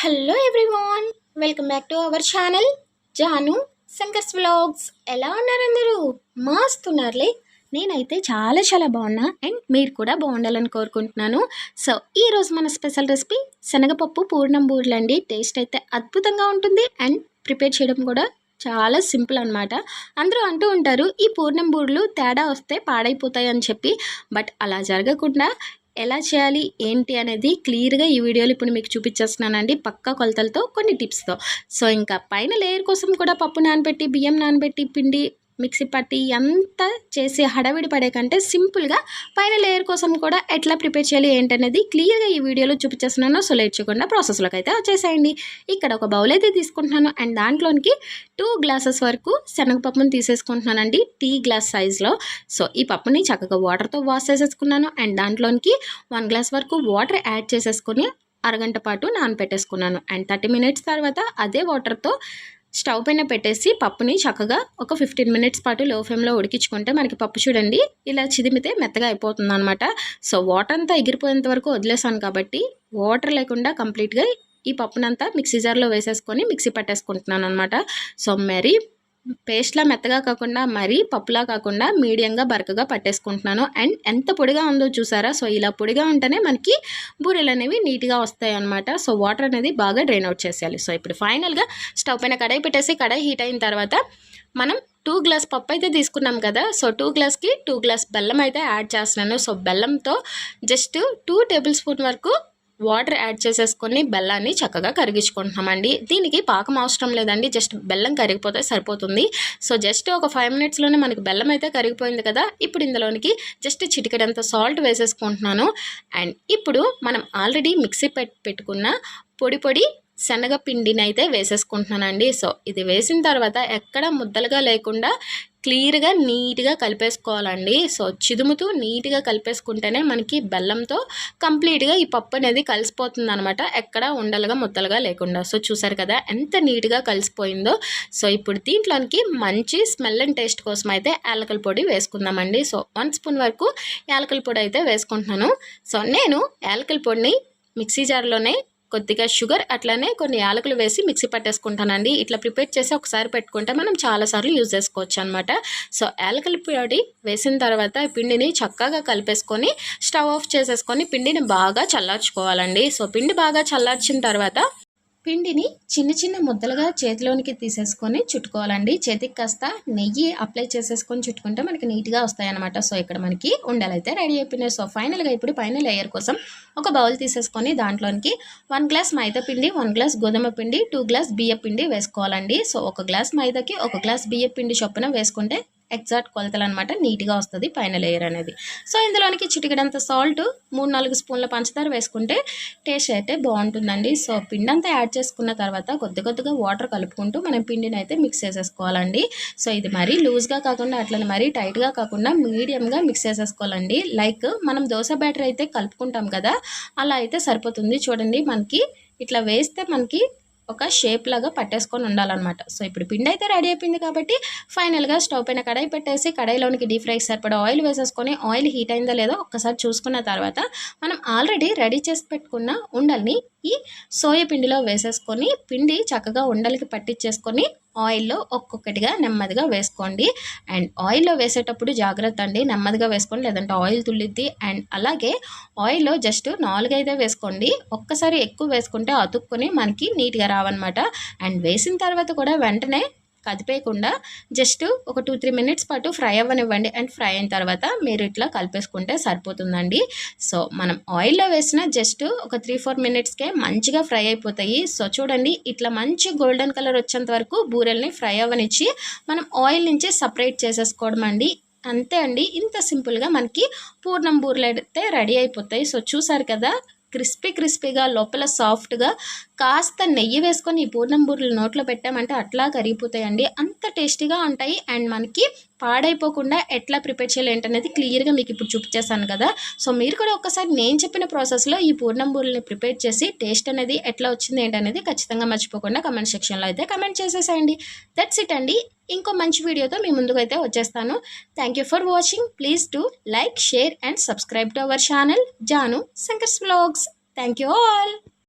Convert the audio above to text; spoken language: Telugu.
Hello everyone welcome back to our channel Janu Shankar's vlogs ఎలా ఉన్నారు అందరూ? మాస్తున్నారులే నేనైతే చాలా చాలా బాగున్నా అండ్ మీరు కూడా బాగుండాలని కోరుకుంటున్నాను. సో ఈరోజు మన స్పెషల్ రెసిపీ శనగపప్పు పూర్ణం బూర్లండి అండి. టేస్ట్ అయితే అద్భుతంగా ఉంటుంది అండ్ ప్రిపేర్ చేయడం కూడా చాలా సింపుల్ అనమాట అందరూ అంటూ ఉంటారు ఈ పూర్ణం బూర్లు తేడా వస్తే పాడైపోతాయి అని చెప్పి బట్ అలా జరగకుండా ఎలా చేయాలి ఏంటి అనేది క్లియర్గా ఈ వీడియోలో ఇప్పుడు మీకు చూపించేస్తున్నానండి. పక్కా కొలతలతో కొన్ని టిప్స్తో. సో ఇంకా పైన లేయర్ కోసం కూడా పప్పు నానబెట్టి బియ్యం నానబెట్టి పిండి మిక్సీ పట్టి ఎంత చేసి హడావిడి పడే కంటే సింపుల్గా పైన లేయర్ కోసం కూడా ఎట్లా ప్రిపేర్ చేయాలి ఏంటనేది క్లియర్గా ఈ వీడియోలో చూపించేస్తున్నాను. సో లేట్ చేయకుండా ప్రాసెస్లోకి అయితే వచ్చేసేయండి. ఇక్కడ ఒక బౌల్ అయితే తీసుకుంటున్నాను. అండ్ దాంట్లోనికి టూ గ్లాసెస్ వరకు శనగపప్పుని తీసేసుకుంటున్నానండి. టీ గ్లాస్ సైజ్లో. సో ఈ పప్పుని చక్కగా వాటర్తో వాష్ చేసేసుకున్నాను. అండ్ దాంట్లోనికి వన్ గ్లాస్ వరకు వాటర్ యాడ్ చేసేసుకొని అరగంట పాటు నానపెట్టేసుకున్నాను. అండ్ థర్టీ మినిట్స్ తర్వాత అదే వాటర్తో స్టవ్ పైన పెట్టేసి పప్పుని చక్కగా ఒక ఫిఫ్టీన్ మినిట్స్ పాటు లో ఫ్లేమ్లో ఉడికించుకుంటే మనకి పప్పు చూడండి ఇలా చిదిమితే మెత్తగా అయిపోతుంది అనమాట సో వాటర్ అంతా ఎగిరిపోయేంత వరకు వదిలేసాను కాబట్టి వాటర్ లేకుండా కంప్లీట్గా ఈ పప్పునంతా మిక్సీ జార్లో వేసేసుకొని మిక్సీ పట్టేసుకుంటున్నాను అనమాట సో మరీ పేస్ట్లా మెత్తగా కాకుండా మరీ పప్పులా కాకుండా మీడియంగా బరకగా పట్టేసుకుంటున్నాను. అండ్ ఎంత పొడిగా ఉందో చూసారా? సో ఇలా పొడిగా ఉంటేనే మనకి బూరెలు అనేవి నీట్గా వస్తాయి అనమాట సో వాటర్ అనేది బాగా డ్రైన్ అవుట్ చేసేయాలి. సో ఇప్పుడు ఫైనల్గా స్టవ్ పైన కడాయి పెట్టేసి కడాయి హీట్ అయిన తర్వాత మనం టూ గ్లాస్ పప్పు అయితే తీసుకున్నాం కదా? సో టూ గ్లాస్కి టూ గ్లాస్ బెల్లం అయితే యాడ్ చేస్తున్నాను. సో బెల్లంతో జస్ట్ టూ టేబుల్ స్పూన్ వరకు వాటర్ యాడ్ చేసేసుకొని బెల్లాన్ని చక్కగా కరిగించుకుంటున్నామండి. దీనికి పాకం అవసరం లేదండి. జస్ట్ బెల్లం కరిగిపోతే సరిపోతుంది. సో జస్ట్ ఒక ఫైవ్ మినిట్స్లోనే మనకి బెల్లం అయితే కరిగిపోయింది కదా. ఇప్పుడు ఇందులోనికి జస్ట్ చిటికడంత సాల్ట్ వేసేసుకుంటున్నాను. అండ్ ఇప్పుడు మనం ఆల్రెడీ మిక్సీ పెట్టుకున్న పొడి పొడి శనగపిండిని అయితే వేసేసుకుంటున్నానండి. సో ఇది వేసిన తర్వాత ఎక్కడ ముద్దలుగా లేకుండా క్లియర్గా నీట్గా కలిపేసుకోవాలండి. సో చిదుముతూ నీట్గా కలిపేసుకుంటేనే మనకి బెల్లంతో కంప్లీట్గా ఈ పప్పు అనేది కలిసిపోతుంది అనమాట ఎక్కడ ఉండలుగా ముద్దలుగా లేకుండా. సో చూసారు కదా ఎంత నీట్గా కలిసిపోయిందో. సో ఇప్పుడు దీంట్లోనికి మంచి స్మెల్ అండ్ టేస్ట్ కోసం అయితే యాలకల పొడి వేసుకుందామండి. సో వన్ స్పూన్ వరకు యాలకల పొడి అయితే వేసుకుంటున్నాను. సో నేను యాలకల పొడిని మిక్సీ జార్లోనే కొద్దిగా షుగర్ అట్లానే కొన్ని యాలకులు వేసి మిక్సీ పట్టేసుకుంటానండి. ఇట్లా ప్రిపేర్ చేసి ఒకసారి పెట్టుకుంటే మనం చాలాసార్లు యూజ్ చేసుకోవచ్చు అనమాట సో యాలకుల పొడి వేసిన తర్వాత పిండిని చక్కగా కలిపేసుకొని స్టవ్ ఆఫ్ చేసేసుకొని పిండిని బాగా చల్లార్చుకోవాలండి. సో పిండి బాగా చల్లార్చిన తర్వాత పిండిని చిన్న చిన్న ముద్దలుగా చేతిలోనికి తీసేసుకొని చుట్టుకోవాలండి. చేతికి కాస్త నెయ్యి అప్లై చేసేసుకొని చుట్టుకుంటే మనకి నీట్గా వస్తాయన్నమాట. సో ఇక్కడ మనకి ఉండలైతే రెడీ అయిపోయినాయి. సో ఫైనల్గా ఇప్పుడు పైన లేయర్ కోసం ఒక బౌల్ తీసేసుకొని దాంట్లోనికి వన్ గ్లాస్ మైదా పిండి వన్ గ్లాస్ గోధుమ పిండి టూ గ్లాస్ బియ్య పిండి వేసుకోవాలండి. సో ఒక గ్లాస్ మైదాకి ఒక గ్లాస్ బియ్య పిండి చొప్పున వేసుకుంటే ఎగ్జాక్ట్ కొలతలు అనమాట నీట్గా వస్తుంది పైన లేయర్ అనేది. సో ఇందులోనికి చిటికడంత సాల్ట్ మూడు నాలుగు స్పూన్ల పంచదార వేసుకుంటే టేస్ట్ అయితే బాగుంటుందండి. సో పిండి అంతా యాడ్ చేసుకున్న తర్వాత కొద్ది కొద్దిగా వాటర్ కలుపుకుంటూ మనం పిండిని అయితే మిక్స్ చేసేసుకోవాలండి. సో ఇది మరీ లూజ్గా కాకుండా అట్లనే మరీ టైట్గా కాకుండా మీడియంగా మిక్స్ చేసేసుకోవాలండి. లైక్ మనం దోశ బ్యాటర్ అయితే కలుపుకుంటాం కదా అలా అయితే సరిపోతుంది. చూడండి మనకి ఇట్లా వేస్తే మనకి ఒక షేప్ లాగా పట్టేసుకొని ఉండాలన్నమాట. సో ఇప్పుడు పిండి అయితే రెడీ అయిపోయింది కాబట్టి ఫైనల్గా స్టవ్ పైన కడాయి పెట్టేసి కడాయిలోనికి డీప్ ఫ్రైకి సరిపడా ఆయిల్ వేసేసుకొని ఆయిల్ హీట్ అయిందో లేదో ఒక్కసారి చూసుకున్న తర్వాత మనం ఆల్రెడీ రెడీ చేసి పెట్టుకున్న ఉండల్ని ఈ సోయా పిండిలో వేసేసుకొని పిండి చక్కగా ఉండలకి పట్టించేసుకొని ఆయిల్లో ఒక్కొక్కటిగా నెమ్మదిగా వేసుకోండి. అండ్ ఆయిల్లో వేసేటప్పుడు జాగ్రత్త అండి నెమ్మదిగా వేసుకోండి. లేదంటే ఆయిల్ తుల్లిద్ది. అండ్ అలాగే ఆయిల్లో జస్ట్ నాలుగైదే వేసుకోండి. ఒక్కసారి ఎక్కువ వేసుకుంటే అతుక్కుని మనకి నీట్గా రావన్నమాట. అండ్ వేసిన తర్వాత కూడా వెంటనే కదిపేయకుండా జస్ట్ ఒక టూ త్రీ మినిట్స్ పాటు ఫ్రై అవ్వనివ్వండి. అండ్ ఫ్రై అయిన తర్వాత మీరు ఇట్లా కలిపేసుకుంటే సరిపోతుందండి. సో మనం ఆయిల్లో వేసిన జస్ట్ ఒక త్రీ ఫోర్ మినిట్స్కే మంచిగా ఫ్రై అయిపోతాయి. సో చూడండి ఇట్లా మంచి గోల్డెన్ కలర్ వచ్చేంత వరకు బూరెల్ని ఫ్రై అవ్వనిచ్చి మనం ఆయిల్ నుంచి సపరేట్ చేసేసుకోవడం అండి. అంతే అండి. ఇంత సింపుల్గా మనకి పూర్ణం బూరెలు అయితే రెడీ అయిపోతాయి. సో చూసారు కదా క్రిస్పీ క్రిస్పీగా లోపల సాఫ్ట్గా కాస్త నెయ్యి వేసుకొని ఈ పూర్ణం బూరెలు నోట్లో పెట్టామంటే అట్లా కరిగిపోతాయండి. అంత టేస్టీగా ఉంటాయి. అండ్ మనకి పాడైపోకుండా ఎట్లా ప్రిపేర్ చేయాలి ఏంటనేది క్లియర్గా మీకు ఇప్పుడు చూపించేసాను కదా. సో మీరు కూడా ఒక్కసారి నేను చెప్పిన ప్రాసెస్లో ఈ పూర్ణం బూరెల్ని ప్రిపేర్ చేసి టేస్ట్ అనేది ఎట్లా వచ్చింది ఏంటనేది ఖచ్చితంగా మర్చిపోకుండా కమెంట్ సెక్షన్లో అయితే కమెంట్ చేసేసేయండి. దట్స్ ఇట్ అండి. ఇంకో మంచి వీడియోతో మీ ముందుకు అయితే వచ్చేస్తాను. Thank you for watching please to like share and subscribe to our channel Janu Shankar's blogs thank you all